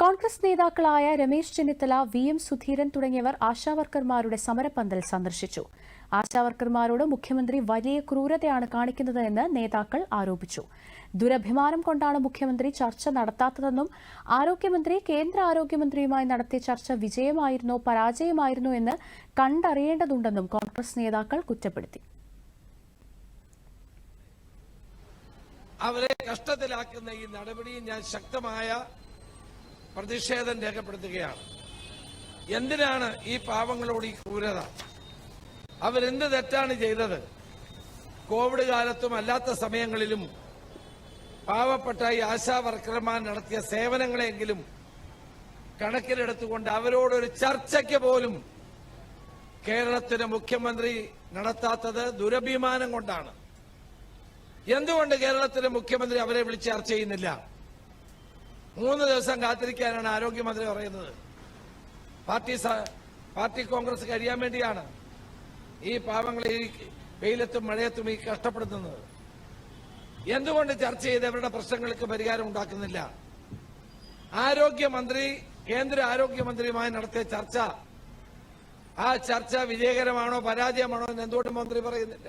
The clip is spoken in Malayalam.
കോൺഗ്രസ് നേതാക്കളായ രമേശ് ചെന്നിത്തല വി എം സുധീരൻ തുടങ്ങിയവർ ആശാവർക്കർമാരുടെ സമരപന്തൽ സന്ദർശിച്ചു. ആശാവർക്കർമാരോട് മുഖ്യമന്ത്രി വലിയ ക്രൂരതയാണ് കാണിക്കുന്നതെന്ന് നേതാക്കൾ ആരോപിച്ചു. ദുരഭിമാനം കൊണ്ടാണ് മുഖ്യമന്ത്രി ചർച്ച നടത്താത്തതെന്നും ആരോഗ്യമന്ത്രി കേന്ദ്ര ആരോഗ്യമന്ത്രിയുമായി നടത്തിയ ചർച്ച വിജയമായിരുന്നോ പരാജയമായിരുന്നോ എന്ന് കണ്ടറിയേണ്ടതുണ്ടെന്നും കോൺഗ്രസ് നേതാക്കൾ കുറ്റപ്പെടുത്തി. അവരെ കഷ്ടത്തിലാക്കുന്ന ഈ നടപടിയിൽ ഞാൻ ശക്തമായ പ്രതിഷേധം രേഖപ്പെടുത്തുകയാണ്. എന്തിനാണ് ഈ പാവങ്ങളോട് ഈ ക്രൂരത? അവരെന്ത് തെറ്റാണ് ചെയ്തത്? കോവിഡ് കാലത്തും അല്ലാത്ത സമയങ്ങളിലും പാവപ്പെട്ട ഈ ആശാ വർക്കർമാർ നടത്തിയ സേവനങ്ങളെങ്കിലും കണക്കിലെടുത്തുകൊണ്ട് അവരോടൊരു ചർച്ചയ്ക്ക് പോലും കേരളത്തിന് മുഖ്യമന്ത്രി നടത്താത്തത് ദുരഭിമാനം കൊണ്ടാണ്. എന്തുകൊണ്ട് കേരളത്തിലെ മുഖ്യമന്ത്രി അവരെ വിളിച്ച് ചർച്ച ചെയ്യുന്നില്ല? മൂന്ന് ദിവസം കാത്തിരിക്കാനാണ് ആരോഗ്യമന്ത്രി പറയുന്നത്. പാർട്ടി പാർട്ടി കോൺഗ്രസ് കഴിയാൻ വേണ്ടിയാണ് ഈ പാവങ്ങളെ ഈ വെയിലത്തും മഴയത്തും ഈ കഷ്ടപ്പെടുത്തുന്നത്. എന്തുകൊണ്ട് ചർച്ച ചെയ്ത് അവരുടെ പ്രശ്നങ്ങൾക്ക് പരിഹാരം ഉണ്ടാക്കുന്നില്ല? ആരോഗ്യമന്ത്രി കേന്ദ്ര ആരോഗ്യമന്ത്രിയുമായി നടത്തിയ ചർച്ച ആ ചർച്ച വിജയകരമാണോ പരാജയമാണോ എന്ന് എന്തുകൊണ്ട് മന്ത്രി പറയുന്നില്ല.